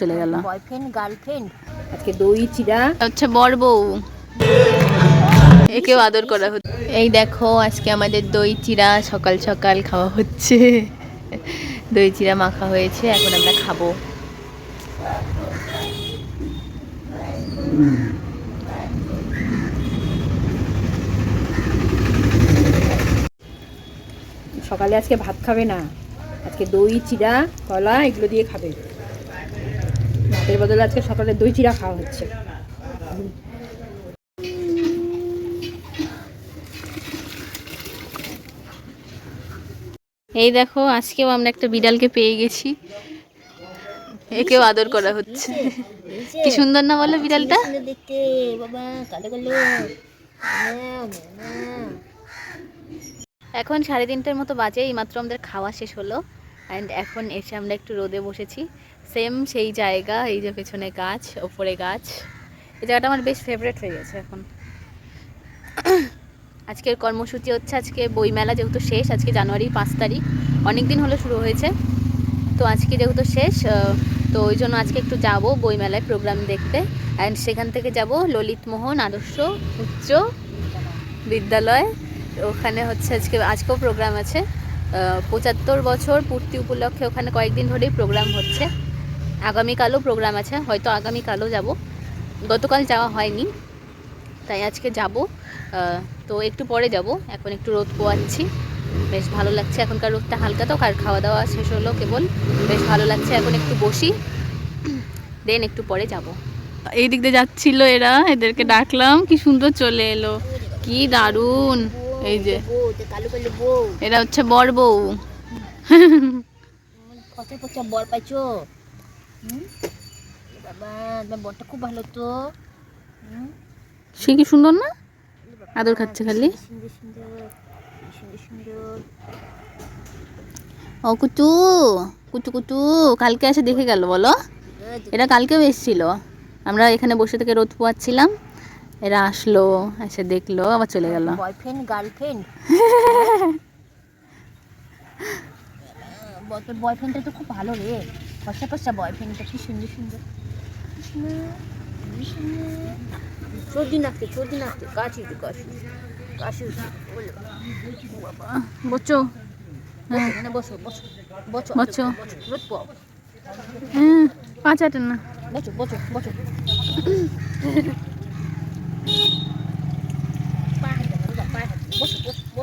চলে গেল। Boyfriend girlfriend আজকে দই চিড়া। হচ্ছে বর বউ। একেও আদর করা হচ্ছে। এই দেখো আজকে আমাদের দই চিড়া সকাল সকাল খাওয়া হচ্ছে। দই চিড়া মাখা হয়েছে এখন আমরা খাব। সকালে আজকে ভাত খাবে না। আজকে দই চিড়া কলা এগুলো দিয়ে খাবে। ভাতের বদলে আজকে সকালে দই চিড়া খাওয়া হচ্ছে। এই দেখো, আজকেও আমরা একটা বিড়ালকে পেয়ে গেছি। একেও আদর করা হচ্ছে। কি সুন্দর না বলো বিড়ালটা? এখন সাড়ে তিনটের মতো বাজে, এইমাত্র আমাদের খাওয়া শেষ হলো। অ্যান্ড এখন এসে আমরা একটু রোদে বসেছি। সেম সেই জায়গা, এই যে পেছনে গাছ, ওপরে গাছ। এই জায়গাটা আমার বেশ ফেভারেট হয়ে গেছে এখন। আজকের কর্মসূচি হচ্ছে আজকে বইমেলা যেহেতু শেষ, আজকে জানুয়ারি পাঁচ তারিখ। অনেক দিন হলো শুরু হয়েছে। তো আজকে যেহেতু শেষ তো ওই জন্য আজকে একটু যাব বইমেলায় প্রোগ্রাম দেখতে। অ্যান্ড সেখান থেকে যাব ললিতমোহন আদর্শ উচ্চ বিদ্যালয়। ওখানে হচ্ছে আজকে, আজকেও প্রোগ্রাম আছে। পঁচাত্তর বছর পূর্তি উপলক্ষে ওখানে কয়েকদিন ধরেই প্রোগ্রাম হচ্ছে। আগামীকালও প্রোগ্রাম আছে, হয়তো আগামীকালও যাব। গতকাল যাওয়া হয়নি, তাই আজকে যাব। তো একটু পরে যাব, এখন একটু রোদ পোয়াচ্ছি। বেশ ভালো লাগছে, এখনকার রোদটা হালকা তো, আর খাওয়া দাওয়া শেষ হলো কেবল। বেশ ভালো লাগছে, এখন একটু বসি, দেন একটু পরে যাব। এই দিক দিয়ে যাচ্ছিল এরা, এদেরকে ডাকলাম, কি সুন্দর চলে এলো, কি দারুণ। এই যে। এটা হচ্ছে বর বউ। পচা বর পাইছো? বাবা তোমার বরটা খুব ভালো তো। সে কি সুন্দর না? আদর খাচ্ছে খালি। ও কুচু কুচু কুচু কালকে এসে দেখে গেল বলো। এটা কালকেও এসেছিল। আমরা এখানে বসে থেকে রোদ পোয়াচ্ছিলাম। এরা আসলো এসে দেখল আবার চলে গেল। বয়ফ্রেন্ড গার্লফ্রেন্ড তোর বয়ফ্রেন্ডটা তো খুব ভালো রে। ফসা ফসা বয়ফ্রেন্ডটা কি সুন্দর সুন্দর। সর্দি নাকতে সর্দি নাকতে কাশি তো কাশি কাশি। বচো বসো, বসো বসো বসো রোদ পাও হ্যাঁ পাঁচ আটের না। বসো বসো বসো।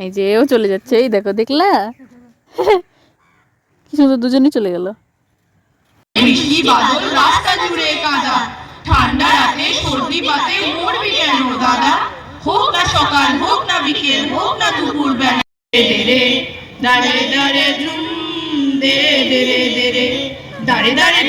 এই যে এও চলে যাচ্ছে এই দেখো দেখলা কি সুন্দর দুজনই চলে গেল রাস্তা জুড়ে কাদা ঠান্ডা রাতে সর্দি পাতে মরবি কেন দাদা হোক না সকাল হোক না বিকেল হোক না দুপুর বেলা দাঁড়ে দাঁড়ে ঝুম দে দে দে দাঁড়ে দাঁড়ে